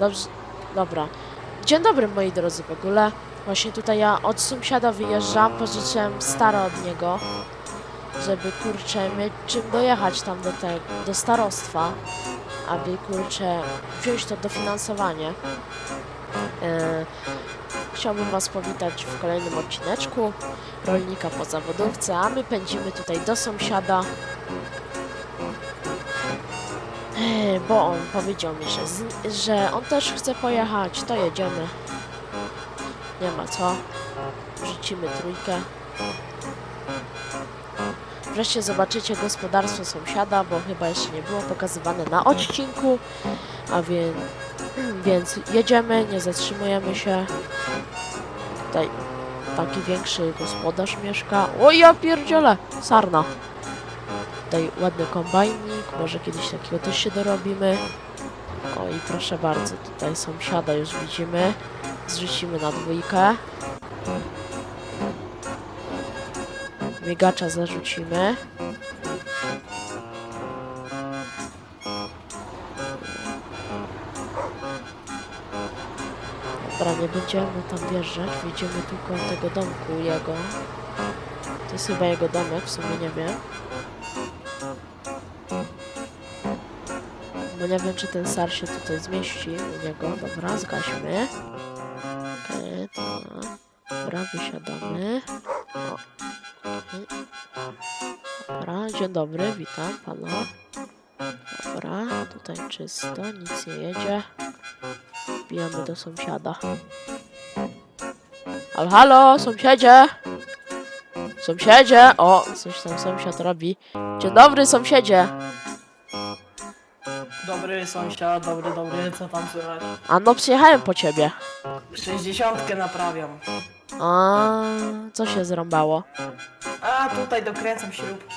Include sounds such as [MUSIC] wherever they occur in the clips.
Dobrze, dobra. Dzień dobry moi drodzy w ogóle. Właśnie tutaj ja od sąsiada wyjeżdżam, pożyczyłem stare od niego, żeby kurczę mieć czym dojechać tam do tego, do starostwa, aby kurczę wziąć to dofinansowanie. E, chciałbym was powitać w kolejnym odcineczku rolnika po zawodówce, a my pędzimy tutaj do sąsiada. Bo on powiedział mi, że, z, że on też chce pojechać, to jedziemy. Nie ma co. Rzucimy trójkę. Wreszcie zobaczycie gospodarstwo sąsiada, bo chyba jeszcze nie było pokazywane na odcinku. A więc, więc jedziemy, nie zatrzymujemy się. Tutaj taki większy gospodarz mieszka. O ja pierdzielę! Sarna. Tutaj ładny kombajnik, może kiedyś takiego też się dorobimy. O i proszę bardzo, tutaj sąsiada już widzimy. Zrzucimy na dwójkę. Miegacza zarzucimy. Dobra, nie będziemy tam wjeżdżać, widzimy tylko tego domku jego. To jest chyba jego domek, w sumie nie wiem. Bo nie wiem, czy ten sar się tutaj zmieści u niego. Dobra, zgaśmy. Okej, to... Dobra, wysiadamy. Okej. Dobra, dzień dobry, witam pana. Dobra, tutaj czysto, nic nie jedzie. Wbijamy do sąsiada. Halo, halo, sąsiedzie! Sąsiedzie! O, coś tam sąsiad robi. Dzień dobry, sąsiedzie! Dobry sąsiad, dobry, dobry, co tam słychać? A no, przyjechałem po ciebie. Sześćdziesiątkę naprawiam. A, co się zrąbało? A tutaj dokręcam śrubki.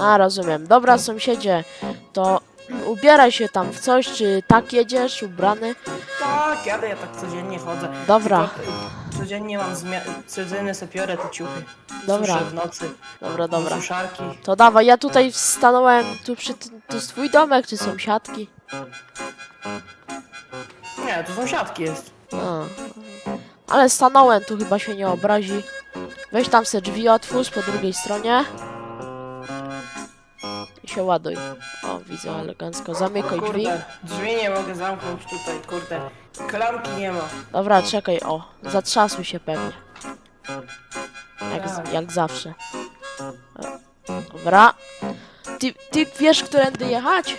A, rozumiem. Dobra, sąsiedzie, to ubieraj się tam w coś, czy tak jedziesz, ubrany? Tak, jadę, ja tak codziennie chodzę. Dobra. Tylko, y, codziennie mam zmia- codziennie sobie biorę te ciuchy. Dobra. Suszę w nocy. Dobra, dobra. Suszarki. To dawaj, ja tutaj stanąłem tu przy... To jest twój domek, czy sąsiadki? Nie, to sąsiadki jest. A. Ale stanąłem, tu chyba się nie obrazi. Weź tam se drzwi otwórz po drugiej stronie. I się ładuj. O, widzę elegancko. Zamykaj drzwi. Kurde, drzwi nie mogę zamknąć tutaj, kurde. Klamki nie ma. Dobra, czekaj, o. Zatrzasły się pewnie. Jak, z, jak zawsze. Dobra. Ty, ty wiesz, którędy jechać?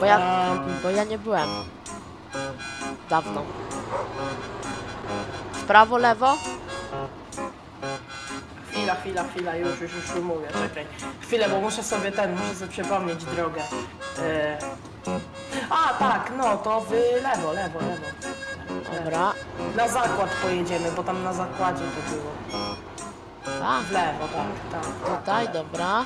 Bo ja, bo ja nie byłem. Dawno. W prawo, lewo? chwila, chwila, chwila, już, już, już mówię, czekaj. Chwilę, bo muszę sobie ten, muszę sobie przypomnieć drogę. E... A, tak, no, to w lewo, lewo, lewo. Dobra. Na zakład pojedziemy, bo tam na zakładzie to było. A, W lewo, tak, tak. tak. tutaj, dobra.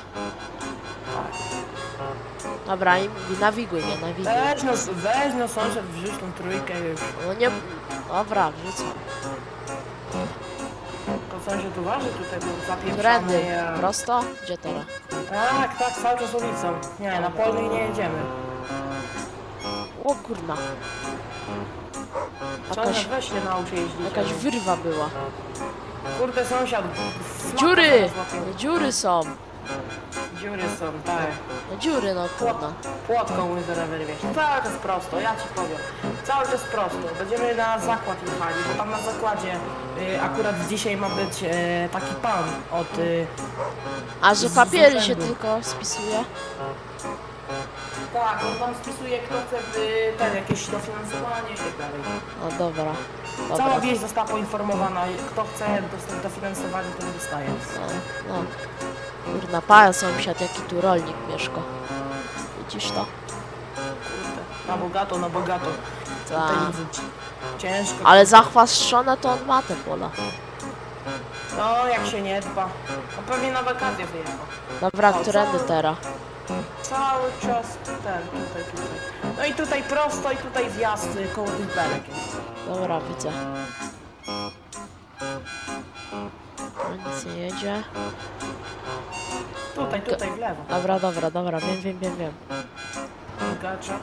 Dobra, i i nawiguj mnie, nawiguj. Weź no, weź no sąsiad, wrzuć tą trójkę już. No nie... Dobra, wrzucam. To sąsiad uważy tutaj, bo zapieprzamy. Ja... Prosto? Gdzie teraz? Tak, tak, cały czas ulicą. Nie, na polnej nie jedziemy. O kurna. Jakaś, Sąsiad, weź się nauczy jeździć. jakaś wyrwa była. Kurde, sąsiad. Dziury! zaraz dziury są. Dziury są, tak. No dziury, no kurna. płotką my zaraz wyrwiesz. Cały czas prosto, ja ci powiem. Cały czas prosto. Będziemy na zakład jechali, bo tam na zakładzie y, akurat dzisiaj ma być y, taki pan od... Y, A że papiery się tylko spisuje? Tak, on tam spisuje kto chce y, ten, jakieś dofinansowanie i tak dalej. No dobra. Cała Dobra. wieś została poinformowana, kto chce dostać dofinansowanie, ten dostaje. No, no. Kurna, pan sąsiad, jaki tu rolnik mieszka. Widzisz to? Kurde, na bogato, na bogato. Tak. Tutaj widzę ci- Ciężko. Ale zachwaszczone to on ma te pola. No, jak się nie dba. No pewnie na wakacje wyjechał. Dobra, O, którędy co? teraz? Cały czas ten, tutaj, tutaj. No i tutaj prosto i tutaj wjazd y, koło tych belek jest. Dobra, widzę. No, nic nie jedzie. Tutaj, tutaj w lewo. Dobra, dobra, dobra, wiem, wiem, wiem, wiem. skacza.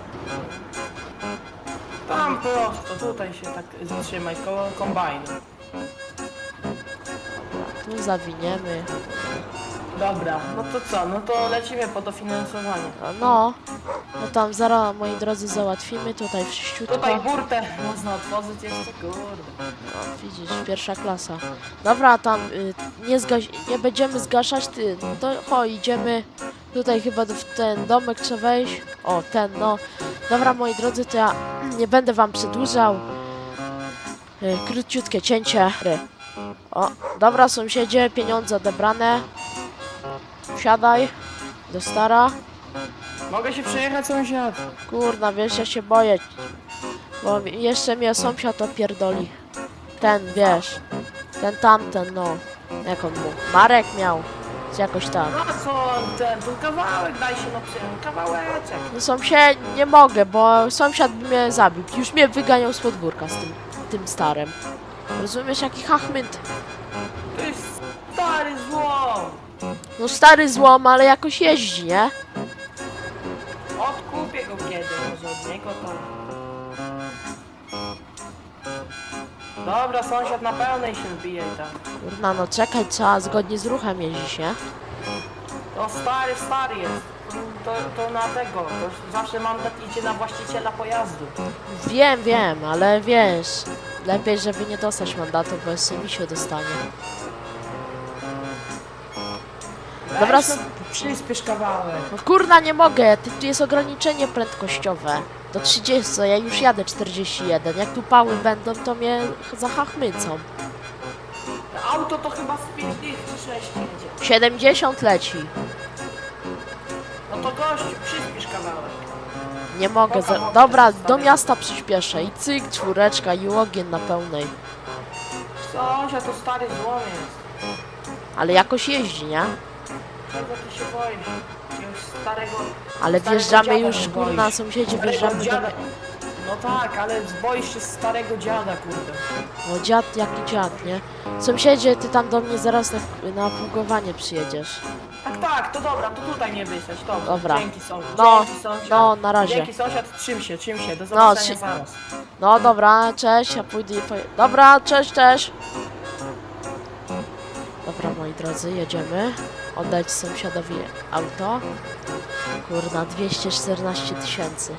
Tam prosto, tutaj się tak zatrzymaj, koło kombajnu. Tu zawiniemy. Dobra, no to co, no to lecimy po dofinansowanie. No, no tam zaraz, moi drodzy, załatwimy tutaj wszyściutko. Tutaj burtę można otworzyć jeszcze, kurde. No, widzisz, pierwsza klasa. Dobra, tam y, nie, zgaś nie będziemy zgaszać, ty, no to chodź, idziemy. Tutaj chyba w ten domek trzeba wejść. O, ten, no. Dobra, moi drodzy, to ja [CLEARS THROAT] nie będę wam przedłużał. Y, króciutkie cięcie. O, dobra, sąsiedzie, pieniądze odebrane. Wsiadaj do stara. Mogę się przejechać sąsiad? Kurna, wiesz, ja się boję. Bo jeszcze mnie sąsiad opierdoli. Ten, wiesz. Ten tamten, no. Jak on mu? Marek miał. Czy jakoś tak. No co, ten, tu kawałek, daj się no przyjemny, kawałeczek. No sąsiad, nie mogę, bo sąsiad by mnie zabił. Już mnie wyganiał z podwórka z tym, tym starym. Rozumiesz, jaki hachmynt? To jest stary złom. No stary złom, ale jakoś jeździ, nie? Odkupię go kiedy, może od niego to... Dobra, sąsiad na pełnej się wbije i tam. Kurna, no czekaj, trzeba zgodnie z ruchem jeździć, nie? To stary, stary jest. To, to na tego, to zawsze mandat idzie na właściciela pojazdu. Wiem, wiem, ale wiesz, lepiej, żeby nie dostać mandatu, bo jeszcze mi się dostanie. Dobra, no, s- przyspiesz kawałek. No kurna, nie mogę, ty, tu jest ograniczenie prędkościowe. Do 30, ja już jadę 41. Jak tu pały będą, to mnie zahachmycą. Auto to chyba z 5 dych czy 6 jedzie. 70 leci. No to gościu, przyspiesz kawałek. Nie mogę, za... dobra, do miasta przyspieszę i cyk, czwóreczka i ogień na pełnej. Sąsiad to stary złom jest. Ale jakoś jeździ, nie? Czego ty się boisz? Jakiegoś starego... Ale starego wjeżdżamy dziada już, się kurna, sąsiedzie, Starego wjeżdżamy do... dziada. No tak, ale boisz się starego dziada, kurde. No dziad, jaki dziad, nie? Sąsiedzie, ty tam do mnie zaraz na, na pługowanie przyjedziesz. Tak, tak, to dobra, to tutaj nie wysiąść, dobrze. Dobra. Dzięki sąsiad. No, Dzięki sąsiad. no, na razie. Dzięki sąsiad, trzym się, trzym się, do zobaczenia trzy- zaraz. No dobra, cześć, ja pójdę i poje... Dobra, cześć, cześć. Dobra, moi drodzy, jedziemy. Oddać sąsiadowi auto. Kurna, 214 tysięcy.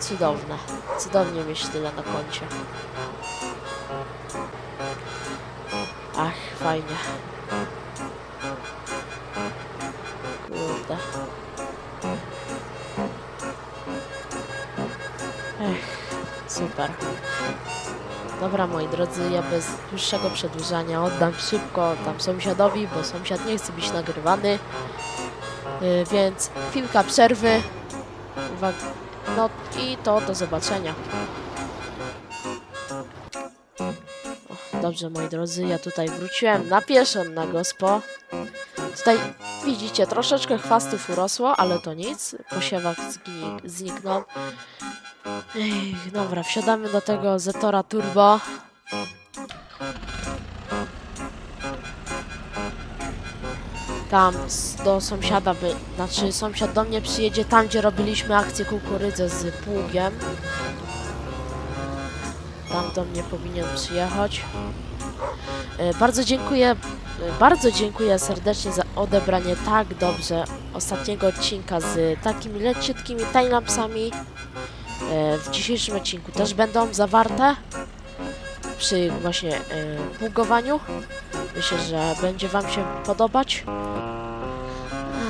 Cudowne. Cudownie mieć tyle na koncie. Ach, fajnie. Kurde. Ech, super. Dobra, moi drodzy, ja bez dłuższego przedłużania oddam szybko tam sąsiadowi, bo sąsiad nie chce być nagrywany. Yy, więc chwilka przerwy. Uwag no i to do zobaczenia. Dobrze, moi drodzy, ja tutaj wróciłem na pieszo na gospo. Tutaj widzicie, troszeczkę chwastów urosło, ale to nic. Posiewak zniknął. Ej, dobra, wsiadamy do tego Zetora Turbo. Tam do sąsiada, by, znaczy sąsiad do mnie przyjedzie tam, gdzie robiliśmy akcję kukurydzę z pługiem. Tam do mnie powinien przyjechać. E, Bardzo dziękuję, e, bardzo dziękuję serdecznie za odebranie tak dobrze ostatniego odcinka z takimi leciutkimi timelapsami. E, w dzisiejszym odcinku też będą zawarte przy właśnie e, pługowaniu. Myślę, że będzie Wam się podobać.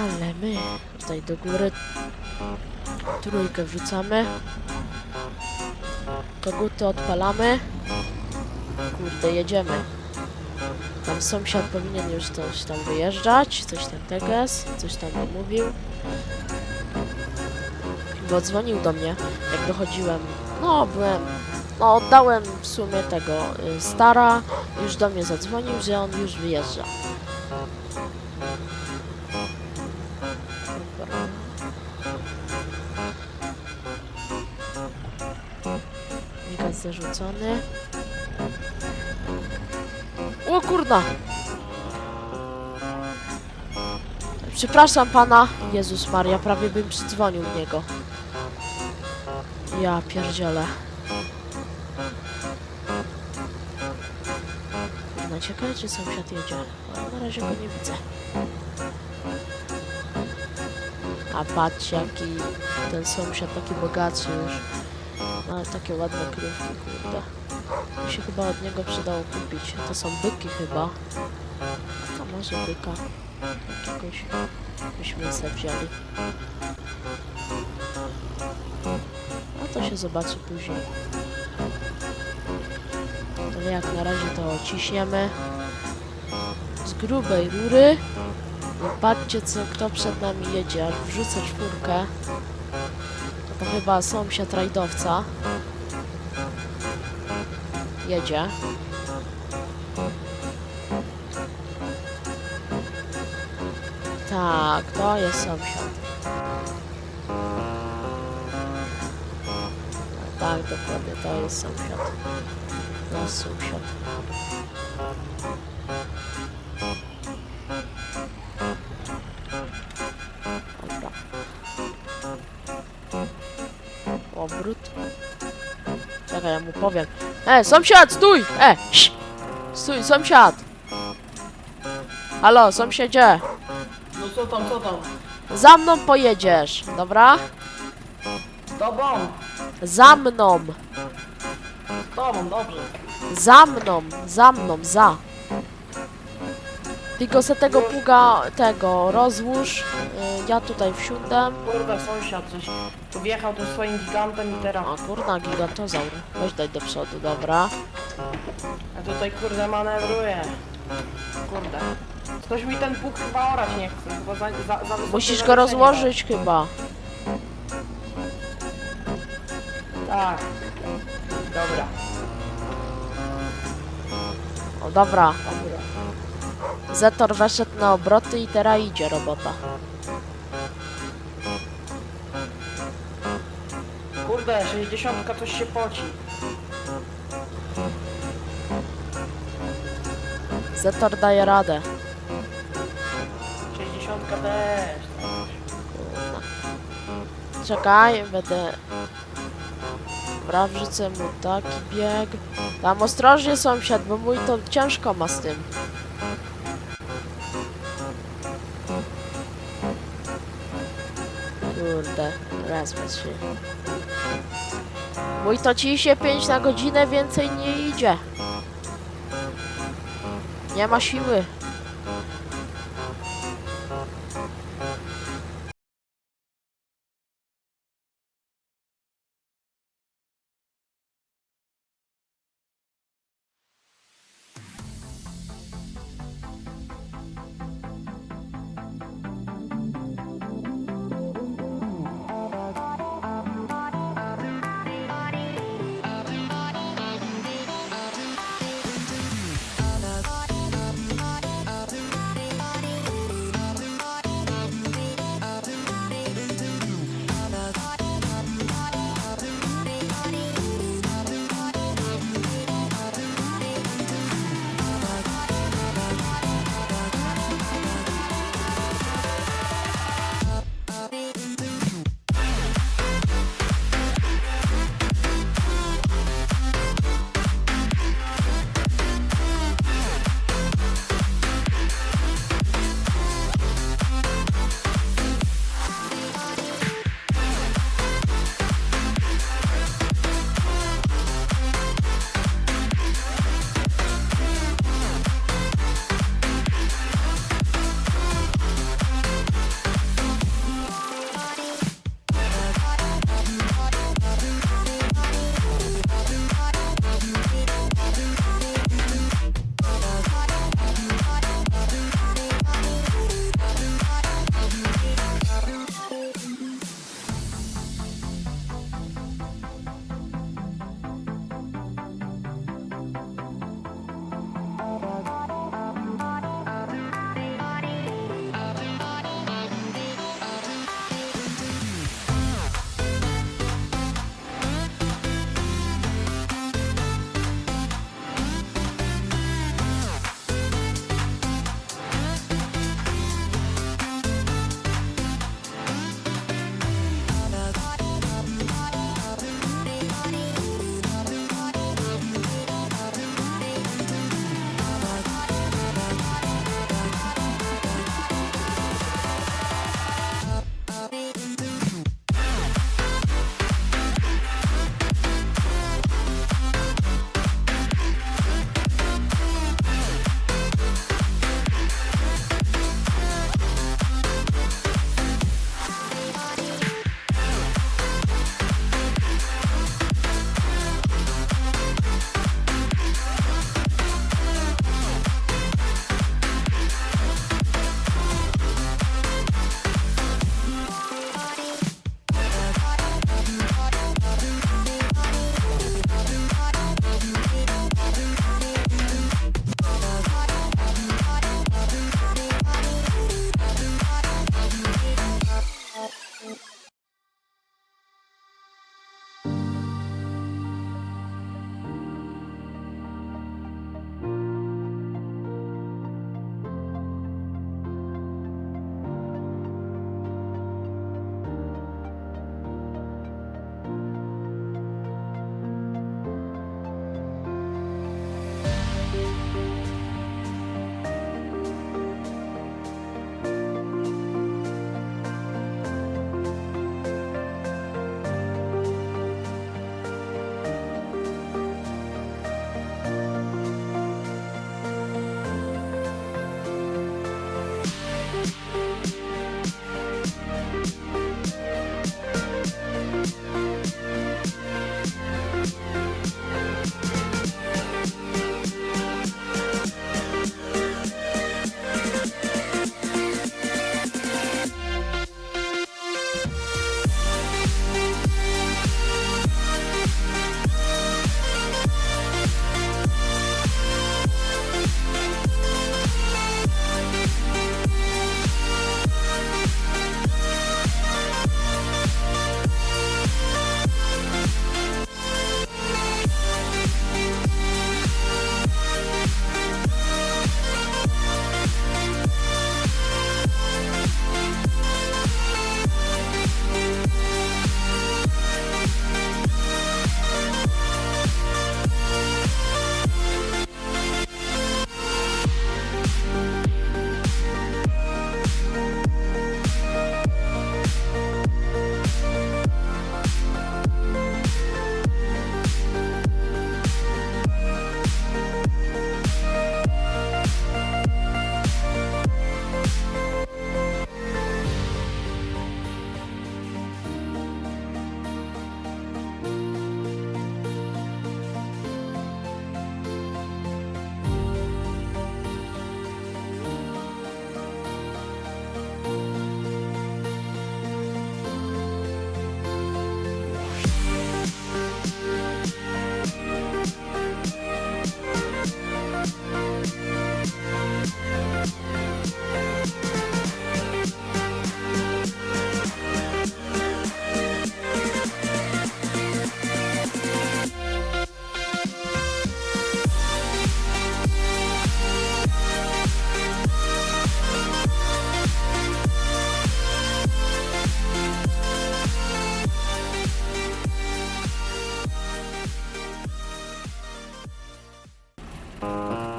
Ale my tutaj do góry trójkę wrzucamy. Koguty odpalamy. Kurde, jedziemy. Tam sąsiad powinien już coś tam wyjeżdżać, coś tam teges, coś tam mówił. Bo dzwonił do mnie, jak dochodziłem. No, byłem. No, oddałem w sumie tego y, stara. Już do mnie zadzwonił, że on już wyjeżdża. Migać zarzucony. O kurna! Przepraszam pana. Jezus Maria, prawie bym przydzwonił w niego. Ja pierdzielę. No ciekawe, czy sąsiad jedzie. Ale na razie go nie widzę. A patrzcie, jaki ten sąsiad taki bogaczy już. Ma takie ładne krówki, kurde. Mi się chyba od niego przydało kupić. To są byki chyba. A może byka. Jakiegoś byśmy sobie wzięli. To zobaczy później. Ale jak na razie to ciśniemy z grubej rury. I patrzcie co, kto przed nami jedzie. Aż wrzucę czwórkę. To chyba sąsiad rajdowca. Jedzie. Tak, to jest sąsiad. Dokładnie, to jest sąsiad. To jest sąsiad. Dobra. Obrót. Czekaj, ja mu powiem. E, sąsiad, stój! E, ś! Stój, sąsiad! Halo, sąsiedzie! No co tam, co tam? Za mną pojedziesz, dobra? Z tobą? Za mną! Z tobą, dobrze. Za mną! Za mną, za! Tylko se tego pługa, tego, rozłóż. Y, ja tutaj wsiądę. Kurde, sąsiad coś tu wjechał tym swoim gigantem i teraz... O kurna, gigantozaur. Weź daj do przodu, dobra. Ja tutaj kurde manewruję. Kurde. Ktoś mi ten pług chyba orać nie chce, chyba za, za, za wysokie Musisz go zawieszenie rozłożyć chyba. Tak. Dobra, O, dobra. dobra. Zetor weszedł na obroty i teraz idzie robota. Kurde, 60 coś się poci. Zetor daje radę. 60 też. Czekaj, będę... Dobra, wrzucę mu taki bieg. Tam ostrożnie sąsiad, bo mój to ciężko ma z tym. Kurde, raz, dwa, trzy. Mój to ciśnie 5 na godzinę, więcej nie idzie. Nie ma siły.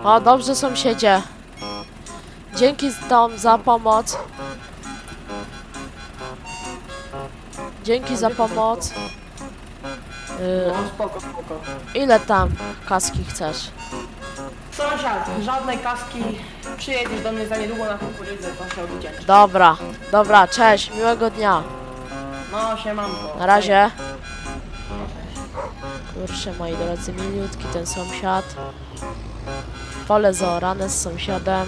O, dobrze sąsiedzie. Dzięki Tom za pomoc. Dzięki za pomoc. Y, No spoko, spoko. ile tam kaski chcesz? Sąsiad, żadnej kaski. Przyjedziesz do mnie za niedługo na kukurydzę, to się odwdzięczę. Dobra, dobra, cześć, miłego dnia. No, siemanko. Na razie. Kurczę, moi drodzy, miliutki ten sąsiad. Pole zaorane z sąsiadem.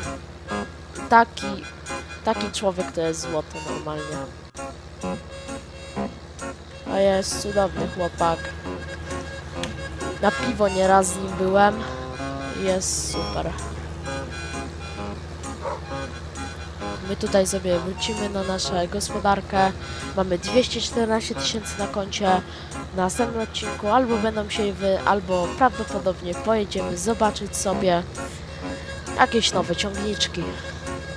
Taki, taki człowiek to jest złoto normalnie. A jest cudowny chłopak. Na piwo nieraz z nim byłem. Jest super. My tutaj sobie wrócimy na naszą gospodarkę. Mamy 214 tysięcy na koncie. W następnym odcinku albo będą się wy, albo prawdopodobnie pojedziemy zobaczyć sobie jakieś nowe ciągniczki,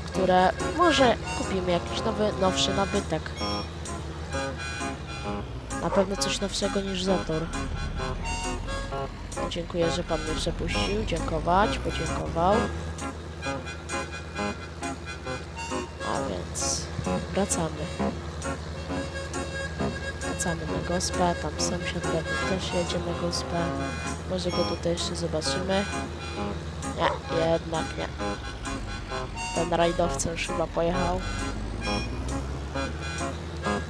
które może kupimy jakiś nowy, nowszy nabytek. Na pewno coś nowszego niż Zator. Dziękuję, że pan mnie przepuścił. Dziękować, podziękował. Wracamy. Wracamy na gospę, tam sąsiad pewnie też jedzie na gospę. Może go tutaj jeszcze zobaczymy. Nie, jednak nie. Ten rajdowcem już chyba pojechał.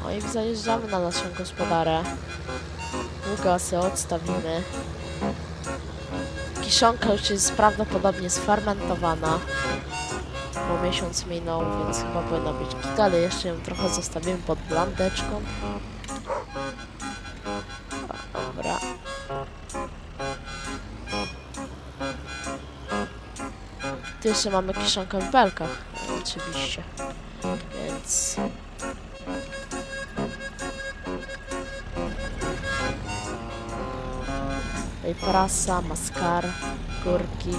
No i zajeżdżamy na naszą gospodarę. Długasy odstawimy. Kiszonka już jest prawdopodobnie sfermentowana bo miesiąc minął, więc chyba powinna być git, ale jeszcze ją trochę zostawimy pod blandeczką. Dobra. Tu jeszcze mamy kiszonkę w belkach, oczywiście. Więc... Prasa, maskar, górki.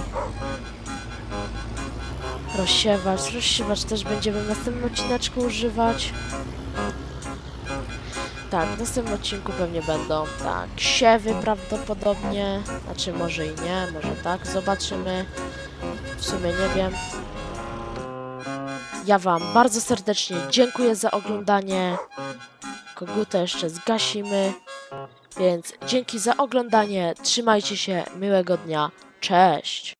Rozsiewacz, rozsiewacz też będziemy w następnym odcineczku używać. Tak, w następnym odcinku pewnie będą, tak, siewy prawdopodobnie, znaczy może i nie, może tak, zobaczymy. W sumie nie wiem. Ja Wam bardzo serdecznie dziękuję za oglądanie. Koguta jeszcze zgasimy. Więc dzięki za oglądanie, trzymajcie się, miłego dnia, cześć!